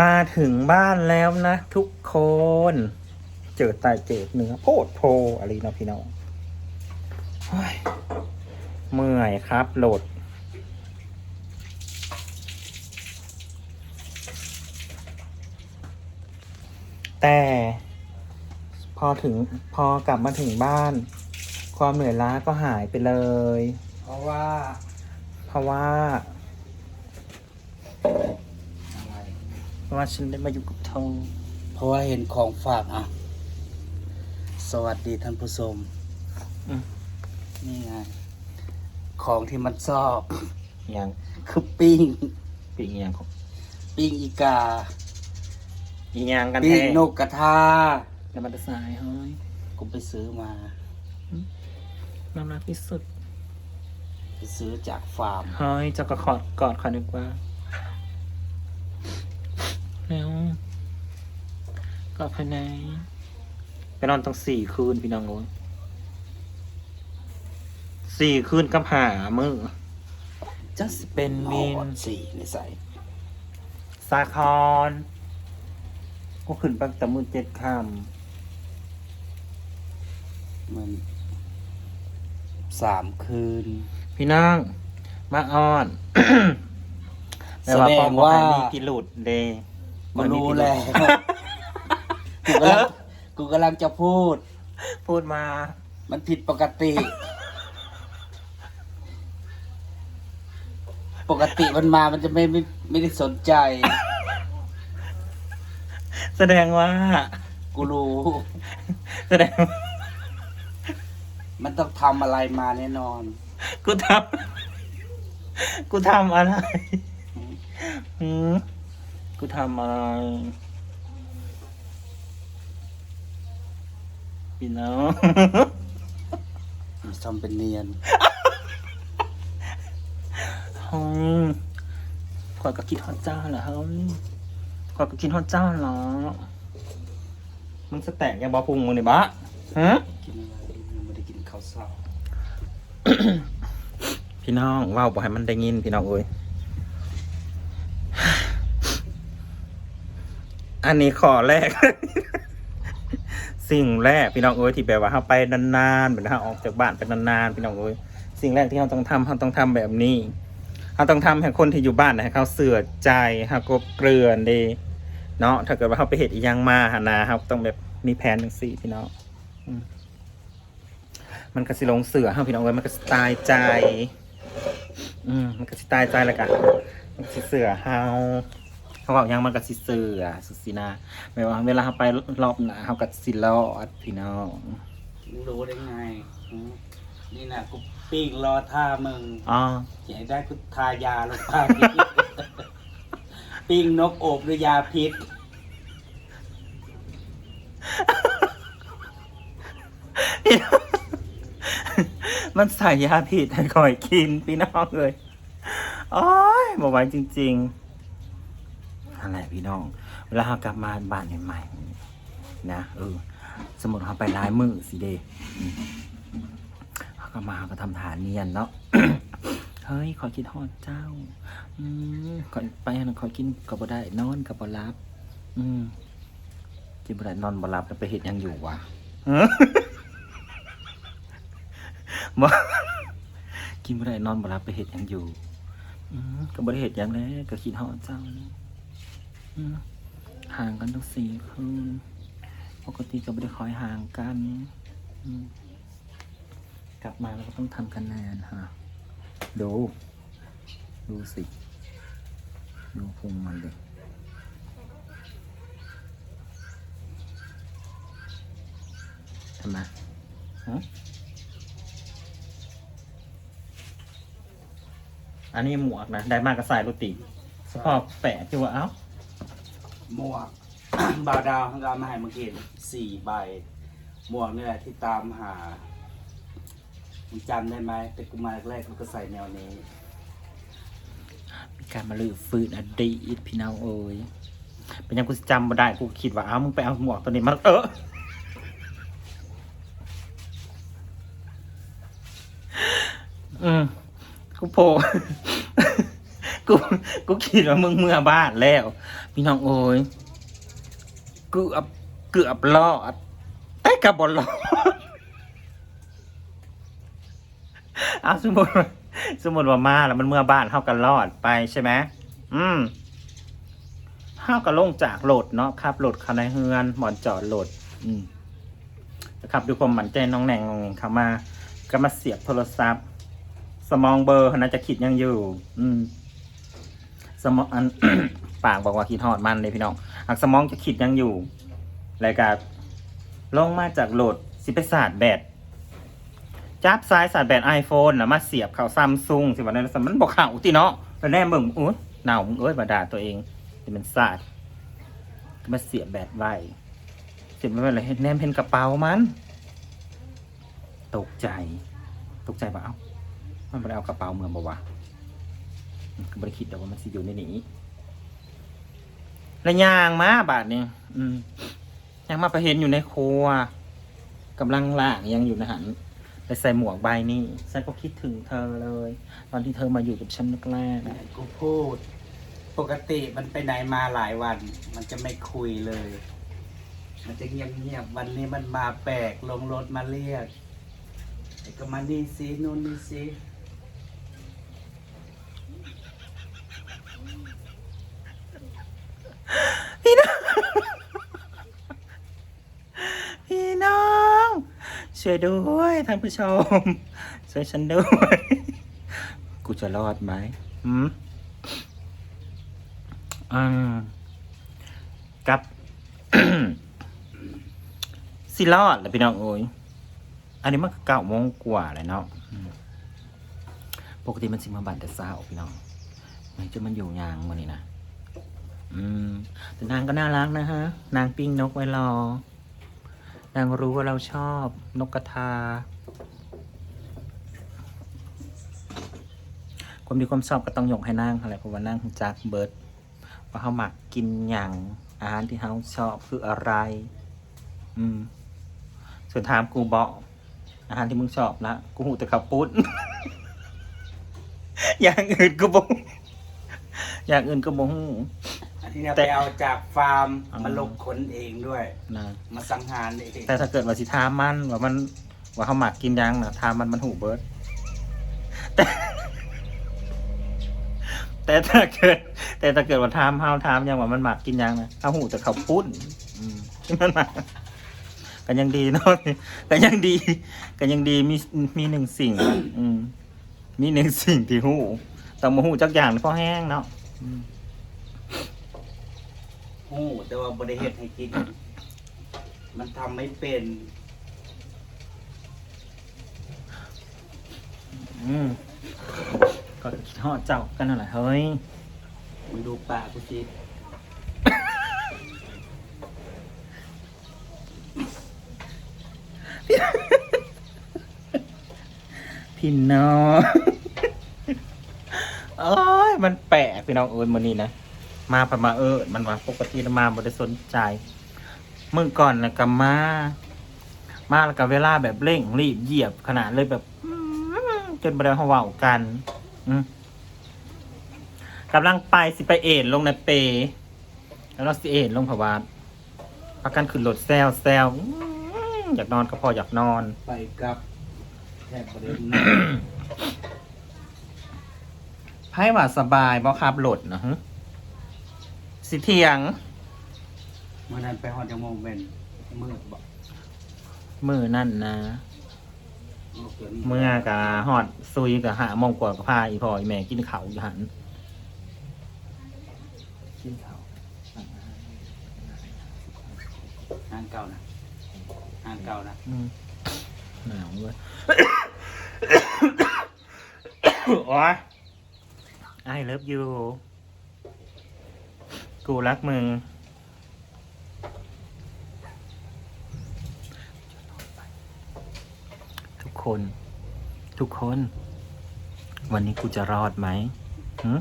มาถึงบ้านแล้วนะทุกคน เจอตายเจอเนื้อโพดโพอะไรเนาะพี่น้องโอ้ยเมื่อยครับโหลด แต่พอถึงพอกลับมาถึงบ้าน ความเหนื่อยล้าก็หายไปเลย เพราะว่า เพราะว่า อะไร เพราะ ว่าฉันได้มาอยู่กับเธอเพราะว่าเห็นของฝากอะ สวัสดีท่านผู้ชมอืมนี่ไง ของที่มันชอบอย่างคือปิ้ง ปีกอย่างของปิ้งอีกา อีกอย่างกันปิ้แท้งนกกระทาแล้วมันจะสายเฮ้ยกูไปซื้อมา น่ารักที่สุดไปซื้อจากฟาร์ม เฮ้ยเจะกระขอดกอดขอนึกว่าแล้ว กอดภายในไปนอนตั้งสี่คืนพี่น้องโอ้ยสี่คืนกับหามือจะสิเป็นมินสี่ในใส่สาคอนก็ขึ้นปักแต่มือเจ็ดคมันสามคืนำพี่น้องมาอ่อนแสดงว่ามีพิรุดเดย์ก็รู้แล้ว กูกำลังกูกำลังจะพูด พูดมา มันผิดปกติ ปกติมันมามันจะไม่ไม่ไม่ได้สนใจ แสดงว่า กูรู้ แสดงมันต้องทำอะไรมาแน่นอน กูทำกูทำอะไรหืมกูทำอะไร พี่น้องทำเป็นเนียนเฮ้ยขอยก็คิดฮอตเจ้าเหรอเฮ้ยขอยก็คิดฮอตเจ้าเหรอ มึงสแต็กยังบอปรุงมึงนี่บะฮะกินอะไรยังไม่ได้กินข้าวเช้าพี่น้องเว้าวบอกให้มันได้ยินพี่น้องเอ้ยอันนี้ขอแรก สิ่งแรกพี่น้องเอ้ยที่แบบว่าเราไปนานๆเหมือนเราออกจากบ้านไปนานๆพี่น้องเอ้ยสิ่งแรกที่เราต้องทำเราต้องทำแบบนี้เราต้องทำให้คนที่อยู่บ้านนะให้เขาเสือใจเขากบเกลือนดีเนาะถ้าเกิดว่าเขาไปเหตุอีหยังมาหานาเขาต้องแบบมีแผนหนึ่งสี่พี่น้องอืมมันก็สิลงเสือเฮาพี่น้องเอ้ยมันก็สิตายใจ อืมมันก็สิตายใจแล้วกันมันสิเสือเฮา เขาบอกยังมันก็สิเสือสุดสินะไม่ว่า เวลาเขาไปรอบหนาเขาก็สิรอดพี่น้องมึงรู้ได้ไงหือนี่นะกูปิ้งรอท่ามึงอ๋ออยากได้กูทายาลงไปปิ้งนกโอบด้วยยาพิษมันใส่ยาผิดให้คอยกินพี่น้องเลยโอ้ยบอกไว้จริง ๆ อะไรพี่น้อง เวลาเขากลับมาบ้านใหม่ๆนะเออสมมติเขาไปร้ายมือสิเดเขาก็มาเขาก็ทำฐานเนียนเนาะเฮ้ยขอกินฮอดเจ้า อืมก่อไปนั่นขอกินกับบ่ได้ นอนกับบ่รับ อืมกินบ่ได้นอนบ่รับแล้วไปเห็ดยังอยู่วะบ่กินบ่ได้นอนบ่รับไปเห็ดยังอยู่ อืมก็บ่ได้เห็ดยังแล้วก็คิดฮอดเจ้านี่ ห่างกันตั้งสี่คืนปกติก็บ่ได้คอยห่างกันกลับมาแล้วก็ต้องทำคะแนนฮะดู ดูสิ ดูพุงมันเลยทำไมฮะอันนี้หมวกนะ ได้มากกับสายโรติสปอตแปะที่ว่าเอ้า หมวก บาวดาวของเรามาให้เมื่อกี้สี่ใบ หมวกนี่แหละที่ตามหามึงจำได้ไหมแต่กูมาแรกๆกูก็ใส่แนวนี้ มีการมาลือฟื้นอดีตพี่น้องเอ้ยเป็นยังกูสิจำบ่ได้กูคิดว่าเอ้ามึงไปเอาหมวกตัวนี้มาเอออืมกูโผล่ กูกูคิดว่ามึงเมื่อบ้านแล้ว พี่น้องโอ้ยเกือบเกือบรอดแต่กับบอลรอดเอาสมมติสมมติว่ามาแล้วมันเมื่อบ้านเท่ากันรอดไปใช่ไหมอืมเท่ากับลงจากโหลดเนาะครับโหลดคาในเฮือนหมอนจอดโหลด อืมนะครับดูความหมั่นใจน้องแหน่งน้องแหน่งเข้ามา ก็มาเสียบโทรศัพท์ สมองเบอร์น่าจะคิดยังอยู่ อืม สมองอัน ปากบอกว่าคิดหอดมันเลยพี่น้องหากสมองจะคิดยังอยู่รายการลงมาจากโหลดสิไปศาสตร์แบตจับซ้ายศาสตร์แบตไอโฟนนะมาเสียบเข้าซัมซุงสิวันนั้นมันบอกข่าวติเนาะแล้วแน่เบิ่งอุ้ยหนาวมึงเอ้ยบาดาตัวเองที่มันศาสตร์มาเสียบแบตไว้เสียบไว้อะไรเห็นแนมเห็นกระเป๋ามัน ตกใจ ตกใจว่าเอามันไปเอากระเป๋าเมืองบอกว่า ก็ไม่คิดแต่ว่ามันสิอยู่ในนี้แล้วยางมาบาทนี่อืมยางมาไปเห็นอยู่ในครัวกำลังล่างยังอยู่นะหันไปใส่หมวกใบนี่ฉันก็คิดถึงเธอเลย ตอนที่เธอมาอยู่กับฉันแรกๆนกูพูด ปกติมันไปไหนมาหลายวัน มันจะไม่คุยเลย มันจะเงียบเงียบวันนี้มันมาแปลกลงรถมาเรียกก็มานี่ซินู่นนี่ซิ พี่น้องช่วยด้วยท่านผู้ชมช่วยฉันด้วย กูจะรอดไหมหืมอืมกับสิรอดแหละพี่น้องโอ้ยอันนี้มันเก้าโมงกว่าเลยเนาะปกติมันสิมาบันแต่เช้าพี่น้องมันจะมันอยู่ยางมันนี่นะ อืมแต่นางก็น่ารักนะฮะ นางปิ้งนกไว้รอ นางรู้ว่าเราชอบนกกระทา ความดีความชอบก็ต้องยกให้นางอะไรเพราะว่านางจากเบิร์ดว่าเขาหมักกินอย่างอาหารที่เขาชอบคืออะไร อืมส่วนถามกูบอกอาหารที่มึงชอบนะกูหูแต่ขับปุ้นอย่างอื่นกูบอกอย่างอื่นก็บอ กอันนี้เราแต่ ไปเอาจากฟาร์มอ๋อมาลงขนเองด้วย นะมาสังหารเองแต่ถ้าเกิดว่าสิทามมันว่ามันว่าเขาหมักกินยังนะทามมันมันหูเบิร์ดแต่แต่ถ้าเกิด แต่ถ้าเกิดว่าทามเฮาทามยังว่ามันหมักกินยังนะเอาหูแต่เขาปุ้นอืมที่มันหมักกันยังดีเนาะกันยังดี กันยังดีมีมีหนึ่งสิ่ง อืมมีหนึ่งสิ่งที่หูแต่มาหูจักอย่างเพราะแห้งเนาะอืม โอ้แต่ว่าบริเหตุให้กิน มันทำไม่เป็นอืมก็คิดฮอดเจ้ากันนั่นแหละเฮ้ยมึงดูปากกูสิพี่น้องโอ้ย มันแปลกพี่น้องเอิญมันนี่นะ มาประมาเออมันว่าปกติมาบ่ได้สนใจเมื่อก่อนนะก็มา มาแล้วก็เวลาแบบเร่งรีบเหยียบขนาดเลยแบบอื้อจนบ่ได้เฮาเว้ากันอืมกำลังไปสิไปเอ็นลงในเปแล้วเราสิเอ็นลงผวาพักกันขึ้นรถแซวแซวอื้ออยากนอนก็พออยากนอน ไปกับแทบบริเวณไพ่ว่าสบายบ่ครับโหลดนะฮะ สิเทียง เมื่อนั้นไปฮอดจังโมงเป็นมืดบอกมือนั่นนะ ลูกเดี๋ยวนี้เมื่อกะฮอดซุยกะหาโมงกว่าก็พาอีพ่ออีแม่กินเขาวอยู่หันกินเขาวงานเก่านะงานเก่านะอืมหนาวเว้ย โอ้ยไอ้เลิฟยู กูรักมึง ทุกคน ทุกคน วันนี้กูจะรอดไหมหึ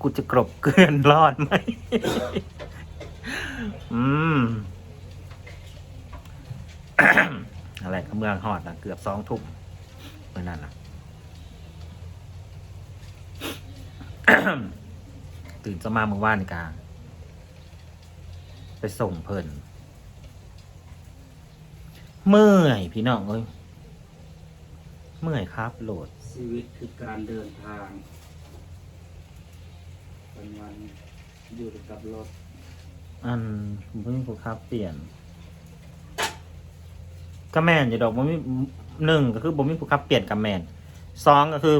กูจะกรบเกลื่อนรอดไหม อืม อะไรก็เมืองฮอดนะเกือบสองทุ่มเมื่อนั้นนะตื่นจะมาเมื่อวานกา ไปส่งเพิ่นเมื่อยพี่น้องเอ้ยเมื่อยครับ โหลด ชีวิตคือการเดินทางวันวันๆอยู่กับรถอันผมเพิ่งผูกครับเปลี่ยน ก็แม่นอยู่ดอกผมมีหนึ่งก็คือผมมีผูกครับเปลี่ยนกับแม่นสองก็คือ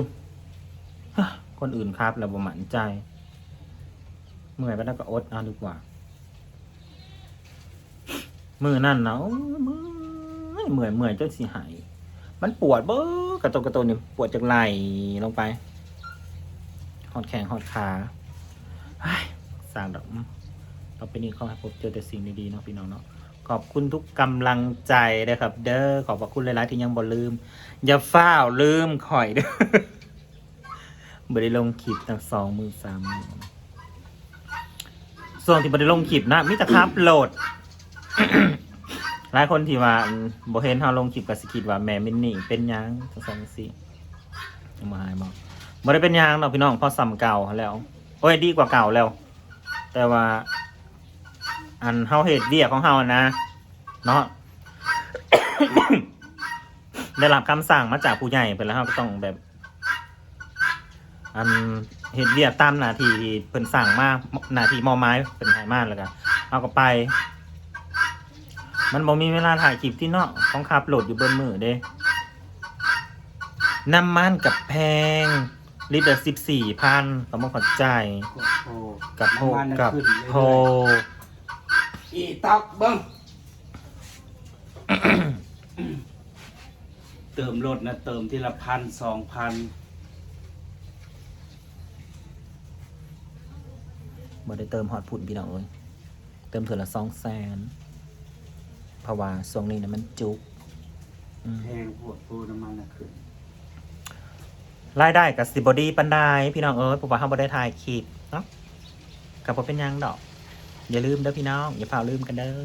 คนอื่นครับแล้วผมหมั่นใจ เมื่อยไปแล้วก็อดเอาดีกว่า มือนั่นนะโอ้ยเมื่อยเมื่อยเมื่อยจนสิหาย มันปวดเบ้อกระตุกกระตุกนี่ปวดจากไหล่ลงไปหอดแขงหอดขาเฮ้สร้างดอกต่อไปนี้ขอให้พบเจอแต่สิ่งดีๆเนาะพี่น้องเนาะขอบคุณทุกกำลังใจนะครับ เด้อขอบพระคุณหลายๆที่ยังบ่ลืม อย่าฟ้าลืมข่อยเด้อบ่ได้ลงคลิปตั้งสองมือสามมือส่วนที่บ่ได้ลงคลิปนะมิตรครับโหลด หลายคนที่ว่าบ่เห็นเฮาลงคลิปก็สิคิดว่าแม่มินนี่เป็นหยังจังซั่นจังซี่เอามาให้บอกบ่ได้เป็นหยังเนาะพี่น้องเพราะซ้ำเก่าแล้วโอ้ยดีกว่าเก่าแล้ว แต่ว่า อันเฮาเหตุเวียกของเฮานะเนาะได้รับคำสั่งมาจากผู้ใหญ่ไปแล้วเฮาก็ต้องแบบ อันเหตุเวียกตามหน้าที่ที่เพิ่นสั่งมาหน้าที่มอไม้เพิ่นให้มาแล้วก็เฮาก็ไป มันบ่มีเวลาถ่ายคลิปที่เนาะต้องขับโหลดอยู่เบนมือเด้น้ำมันกับแพงลิตรละสิบสี่พันต้องมาขอใจายโอ้โหกับโพน้ำมันน่ะกับขึ้นเรื่อยๆโพอีตอกเบิ้งเติมรถนะเติมทีละพันสองพันบ่ได้เติมฮอตพุ่นพี่น้องเอ้ยเติมเถื่อละสองแสน เพราะว่าช่วงนี้นะมันจุกอืมแพงโพดโพน้ำมันน่ะขึ้นรายได้กับสิบอดีปันไดพี่น้องเอ้ยเพราะว่าเขาบ่ได้ถ่ายคลิปเนาะกับบ่เป็นหยังดอก อย่าลืมเด้อพี่น้อง อย่าเฝ้าลืมกันเด้อ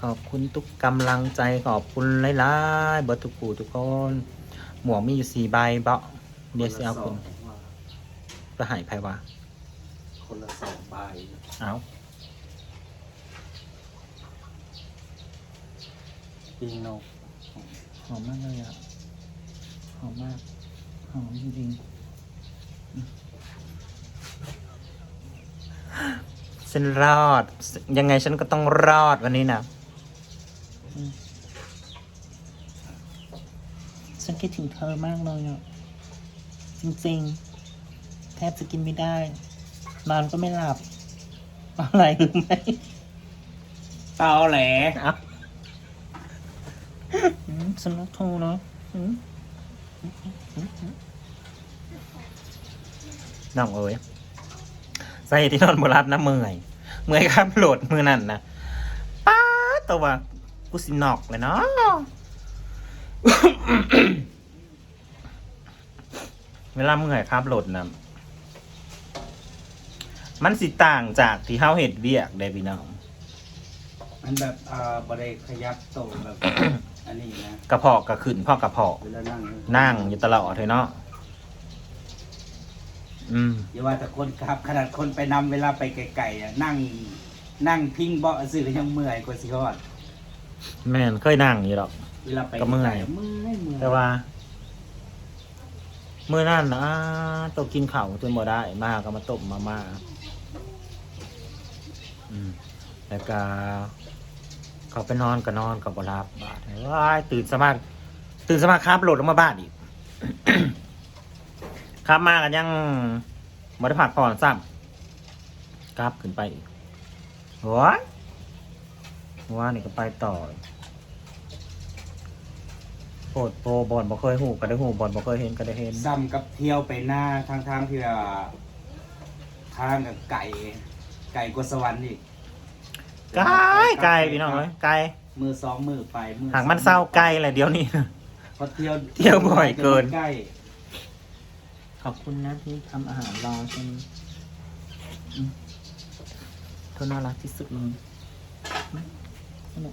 ขอบคุณทุกกำลังใจขอบคุณหลายๆเบิร์ทุกผู้ทุกคน หมวกมีอยู่สี่ใบเบาะเดี๋ยวสิเอาคุณละสงว่าไปใหายไผวะคนละสองใบ เอา ปิงนกหอมมากเลยอะ หอมมาก หอมจริงๆอืมฉันรอด ยังไงฉันก็ต้องรอดวันนี้นะอืมฉันคิดถึงเธอมากเลยอะ จริงๆ แทบจะกินไม่ได้ นอนก็ไม่หลับ อะไรรู้ไหมเตาแหลอะอืม ฉันรักเธอนะน้องเอ๋ยสาเหตุที่นอนบรับนะเมื่อย เมื่อยครับโหลดมือนั่นนะป้าตัวว่ากูสินอกเลยเนาะเวลาเมื่อยครับโหลดนะมันสิต่างจากที่เฮาเห็ดเวียกได้พี่น้องมันแบบอ่าบริขยับโตแบบ อันนี้นะกระเพาะกระขึ้นพ่อกระเพาะเวลานั่งนั่งอยู่ตลอดเลยเนาะอืมอย่าว่าแต่คนขับ ขนาดคนไปนำเวลาไปไกลๆอะนั่ง นั่งพิงเบาะสื่อก็ยังเมื่อยกว่าสิฮอดแม่นเคยนั่งอยู่หรอก เวลาไปก็เมื่อย ไกลๆเมื่อยเมื่อยแต่ว่า เมื่อนั่นนะตกกินข้าวจนบ่ได้ มาก็มาต้มมาม่าอืมแล้วก็ เขาไปนอนก็นอนก็บ่รับบาดว้ายตื่นสมาตื่นสมาครับโหลดลงมาบ้านอีก ครับมากันยังบ่ได้ผักผ่อนซ้ำกราบขึ้นไปอีกโอ้ยว่านี่ก็ไปต่อโปดโปรบอลบ่เคยหูก็ได้หูบอลบ่เคยเห็นก็ได้เห็นซ้ำกับเที่ยวไปหน้าทางทางๆที่ว่าทางกับไก่ ไก่กวสวรรค์อีก ไกลไกลพี่น้องเอ้ยไกลมือสองมือไปมือหากมันเศร้าไกลแหละเดี๋ยวนี้ เพราะเที่ยวเที่ยวบ่อยเกิน ใกล้ขอบคุณนะที่ทำอาหารรอฉันอืมเธอน่ารักที่สุดเลยอืม